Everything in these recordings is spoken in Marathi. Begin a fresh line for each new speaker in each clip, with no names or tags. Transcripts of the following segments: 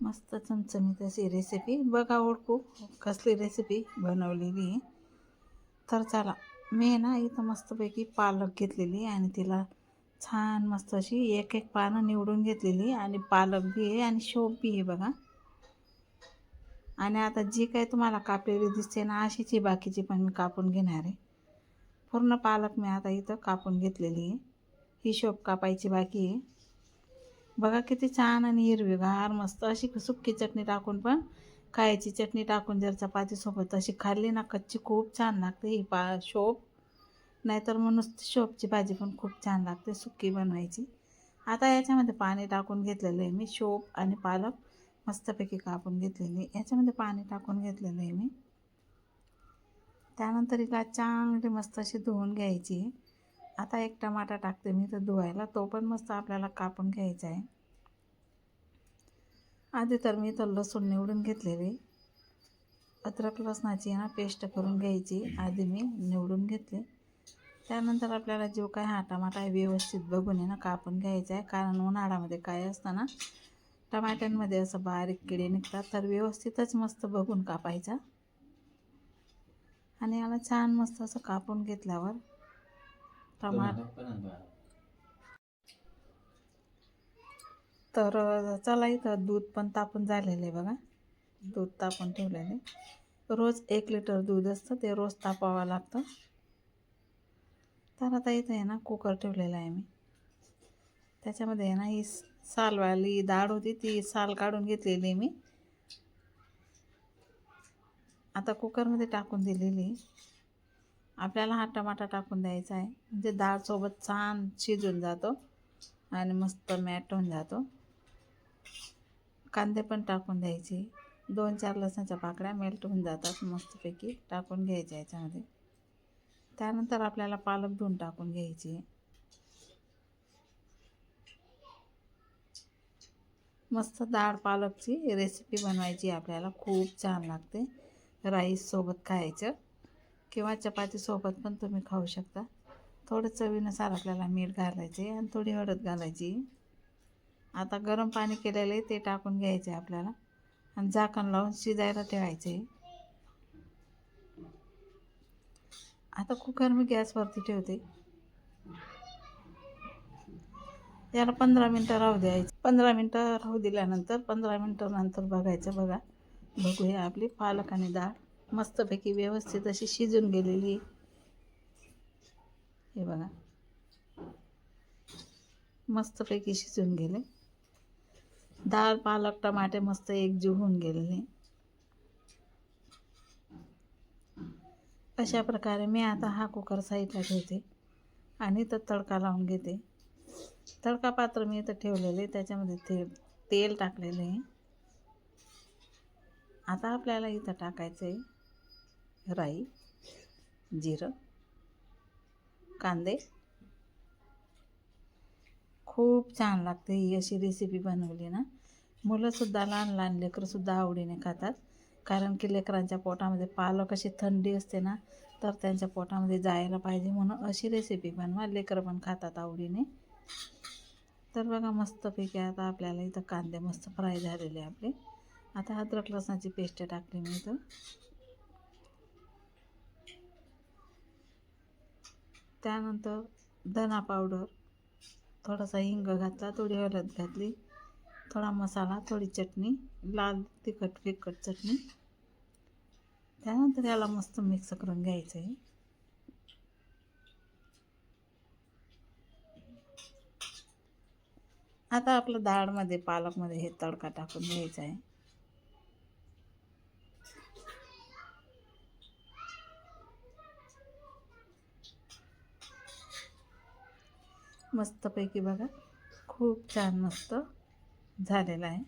मस्त चमचमीत अशी रेसिपी बघा ओळखू कसली रेसिपी बनवलेली आहे. तर चला मी ना इथं मस्तपैकी पालक घेतलेली आणि तिला छान मस्त अशी एक एक पानं निवडून घेतलेली आणि पालक बी आहे आणि शोप बी आहे बघा. आणि आता जी काय तुम्हाला कापलेली दिसते ना अशीच ही बाकीची पण मी कापून घेणार आहे. पूर्ण पालक मी आता इथं कापून घेतलेली आहे. ही शोप कापायची बाकी आहे. बघा किती छान आणि हिरवीगार मस्त अशी सुक्की चटणी टाकून पण खायची. चटणी टाकून जर चपातीसोबत अशी खाल्ली ना कच्ची खूप छान लागते ही पा शोप. नाहीतर मग नुसती शोपची भाजी पण खूप छान लागते सुक्की बनवायची. आता याच्यामध्ये पाणी टाकून घेतलेलं आहे मी शोप आणि पालक मस्तपैकी कापून घेतलेली याच्यामध्ये पाणी टाकून घेतलेलं आहे मी. त्यानंतर हिला चांगली मस्त अशी धुवून घ्यायची आता एक टमाटा टाकते मी तर धुवायला. तो पण मस्त आपल्याला कापून घ्यायचा आहे. आधी तर मी तर लसूण निवडून घेतलेली. अद्रक लसणाची ना पेस्ट करून घ्यायची. आधी मी निवडून घेतले. त्यानंतर आपल्याला जो काय हा टमाटा आहे व्यवस्थित बघून आहे ना कापून घ्यायचा आहे. कारण उन्हाळ्यामध्ये काय असतं ना टमाट्यांमध्ये असं बारीक किडे निघतात तर व्यवस्थितच मस्त बघून कापायचा. आणि याला छान मस्त असं कापून घेतल्यावर तर चला इथं दूध पण तापून झालेलं आहे बघा. दूध तापून ठेवलेले रोज एक लिटर दूध असतं ते रोज तापावं लागतं. तर आता इथं आहे ना कुकर ठेवलेला आहे मी. त्याच्यामध्ये आहे ना ही सालवाली डाळ होती ती साल काढून घेतलेली मी. आता कुकरमध्ये टाकून दिलेली आपल्याला हा टमाटा टाकून द्यायचा आहे. म्हणजे डाळसोबत छान शिजून जातो आणि मस्त मॅट होऊन जातो. कांदे पण टाकून द्यायचे. दोन चार लसणाच्या पाकळ्या मेल्ट होऊन जातात मस्तपैकी टाकून घ्यायच्या याच्यामध्ये. त्यानंतर आपल्याला पालक धुवून टाकून घ्यायची. मस्त डाळ पालकची रेसिपी बनवायची आपल्याला. खूप छान लागते. राईससोबत खायचं. किंवा चपातीसोबत पण तुम्ही खाऊ शकता. थोडं चवीनुसार आपल्याला मीठ घालायचे आणि थोडी हळद घालायची. आता गरम पाणी केलेले ते टाकून घ्यायचे आपल्याला आणि झाकण लावून शिजायला ठेवायचे. आता कुकर मी गॅसवरती ठेवते. याला पंधरा मिनटं राहू द्यायचं. पंधरा मिनटं राहू दिल्यानंतर पंधरा मिनटं नंतर बघायचं बघा. बघूया आपली पालक आणि डाळ मस्तपैकी व्यवस्थित अशी शिजून गेलेली. हे बघा. मस्तपैकी शिजून गेले. डाळ पालक टमाटे मस्त एकजीव होऊन गेलेले. अशा प्रकारे मी आता हा कुकर साईडला ठेवते आणि तर तडका लावून घेते. तडका पात्र मी इथं ठेवलेले त्याच्यामध्ये ते तेल टाकलेलं आहे. आता आपल्याला इथं टाकायचं आहे राई जिरं कांदे. खूप छान लागते ही अशी रेसिपी बनवली ना. मुलंसुद्धा लहान लहान लेकरंसुद्धा आवडीने खातात. कारण की लेकरांच्या पोटामध्ये पालक अशी थंडी असते ना तर त्यांच्या पोटामध्ये जायला पाहिजे म्हणून अशी रेसिपी बनवा. लेकरं पण खातात आवडीने. तर बघा मस्तपैकी आता आपल्याला इथं कांदे मस्त फ्राय झालेले आपले. आता अद्रक लसणाची पेस्ट टाकली मी इथं. त्यानंतर धना पावडर थोडासा हिंग घातला थोडी हळद घातली थोडा मसाला थोडी चटणी लाल तिखट फिकट चटणी. त्यानंतर याला मस्त मिक्स करून घ्यायचं आहे आता आपलं डाळमध्ये पालकमध्ये हे तडका टाकून घ्यायचा आहे मस्तपैकी बघा. खूप छान मस्त झालेला आहे.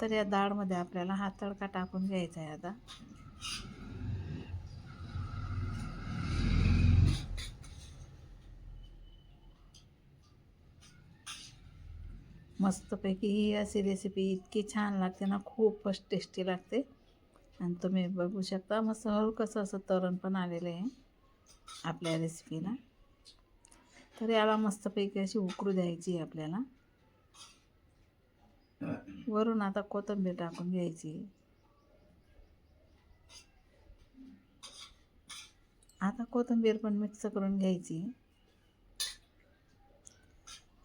तर या डाळमध्ये आपल्याला हा तडका टाकून घ्यायचा आहे आता. मस्तपैकी ही अशी रेसिपी इतकी छान लागते ना खूपच टेस्टी लागते. आणि तुम्ही बघू शकता मस्त हलकंसं असं तरण पण आलेलं आहे आपल्या रेसिपीला तर याला मस्तपैकी अशी उकरू द्यायची आहे आपल्याला. वरून आता कोथिंबीर टाकून घ्यायची. आता कोथिंबीर पण मिक्स करून घ्यायची.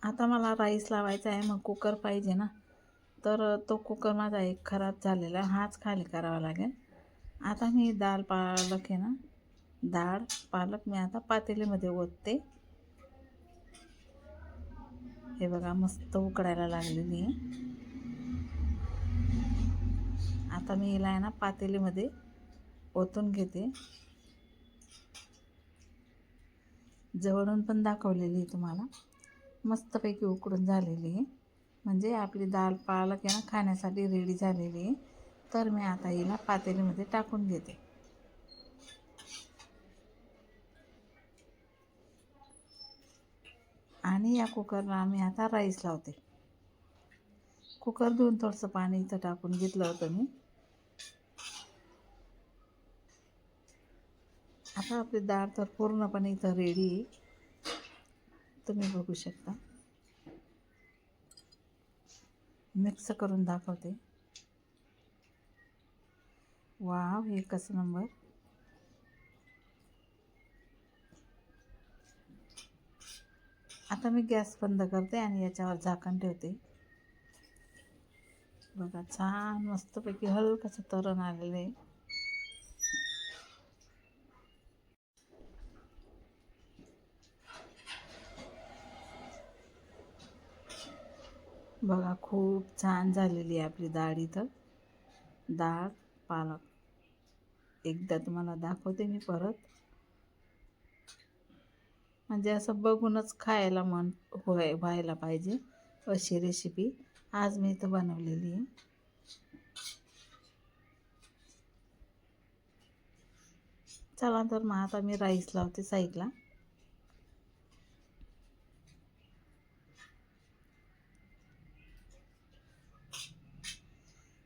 आता मला राईस लावायचा आहे मग कुकर पाहिजे ना. तर तो कुकर माझा एक खराब झालेला हाच खाली करावा लागेल. आता मी डाळ पालक आहे ना डाळ पालक मी आता पातेलीमध्ये ओतते. हे बघा मस्त उकडायला लागलेली आहे. आता मी हिला आहे ना पातेलीमध्ये ओतून घेते. जवळून पण दाखवलेली आहे तुम्हाला. मस्तपैकी उकडून झालेली आहे. म्हणजे आपली दाल पालक आहे ना खाण्यासाठी रेडी झालेली आहे. तर मी आता हिला पातेलीमध्ये टाकून घेते. आणि या कुकरला आम्ही आता राईस लावते. कुकर धुवून थोडंसं पाणी इथं टाकून घेतलं होतं मी. आता आपली डाळ तर पूर्णपणे इथं रेडी आहे. तुम्ही बघू शकता. मिक्स करून दाखवते. वाव हे कसं नंबर आता मी गॅस बंद करते आणि याच्यावर झाकण ठेवते. बघा छान मस्तपैकी हलकंसं तरण आलेलं आहे. बघा खूप छान झालेली आहे आपली डाळ इथं. डाळ पालक. एकदा तुम्हाला दाखवते मी परत. म्हणजे असं बघूनच खायला मन होय व्हायला पाहिजे अशी रेसिपी आज मी इथं बनवलेली आहे. चला तर मग आता मी राईस लावते साईडला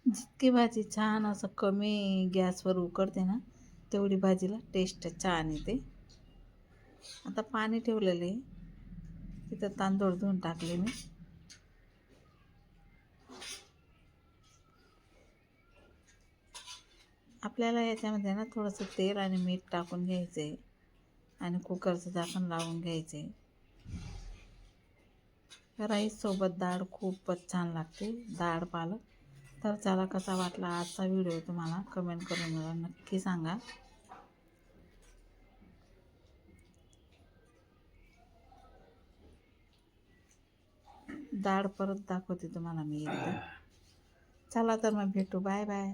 जितकी भाजी छान असं कमी गॅसवर उकडते ना तेवढी भाजीला टेस्ट छान येते. आता पाणी ठेवलेलं आहे. तिथं तांदूळ धुवून टाकले मी. आपल्याला याच्यामध्ये ना थोडंसं तेल आणि मीठ टाकून घ्यायचं आहे आणि कुकरचं झाकण लावून घ्यायचं आहे राईससोबत डाळ खूपच छान लागते डाळ पालक. तर चला कसा वाटला आजचा व्हिडिओ तुम्हाला कमेंट करून मला नक्की सांगा. डाळ परत दाखवते तुम्हाला मी एकदा. चला तर मग भेटू. Bye bye.